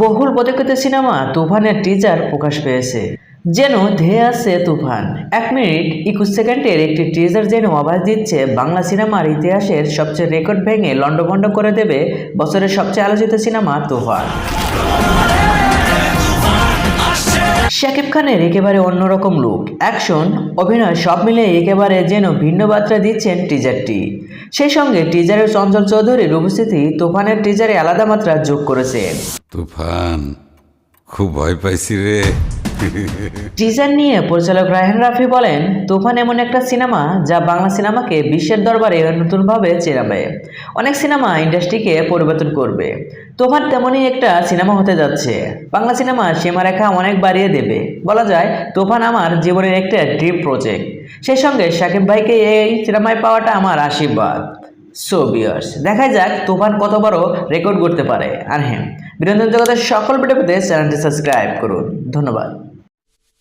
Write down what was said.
বহুল প্রতীক্ষিত সিনেমা তুফানের টিজার প্রকাশ পেয়েছে। যেন ধেয়ে আছে তুফান। এক মিনিট, একুশ সেকেন্ডের একটি টিজার যেন আভাস দিচ্ছে বাংলা সিনেমার ইতিহাসের সবচেয়ে রেকর্ড ভেঙে লণ্ডভণ্ড করে দেবে বছরের সবচেয়ে আলোচিত সিনেমা তুফান। শাকিব খানের একেবারে অন্যরকম লুক অ্যাকশন, অভিনয় সব মিলে একেবারে যেন ভিন্ন বার্তা দিচ্ছেন টিজারটি সেই সঙ্গে টিজারের চঞ্চল চৌধুরীর উপস্থিতি তুফানের টিজারে আলাদা মাত্রা যোগ করেছে। তুফান, খুব ভয় পাইছি রে। টিজার নিয়ে পরিচালক রায়হান রাফি বলেন, তুফান এমন একটা সিনেমা যা বাংলা সিনেমাকে বিশ্বের দরবারে নতুনভাবে চেনাবে। অনেক সিনেমা ইন্ডাস্ট্রিকে পরিবর্তন করবে। তুফান তেমনই একটা সিনেমা হতে যাচ্ছে। বাংলা সিনেমা সীমারেখা অনেক বাড়িয়ে দেবে। বলা যায়, তুফান আমার জীবনের একটা ড্রিম প্রজেক্ট সেই সঙ্গে শাকিব ভাইকে এই সিনেমায় পাওয়াটা আমার আশীর্বাদ। সো বিয়ার্স দেখা যাক তুফান কত বড় রেকর্ড করতে পারে। আর হ্যাঁ বিনোদন জগতের সকল ভিডিও পেতে চ্যানেলটি সাবস্ক্রাইব করুন। ধন্যবাদ।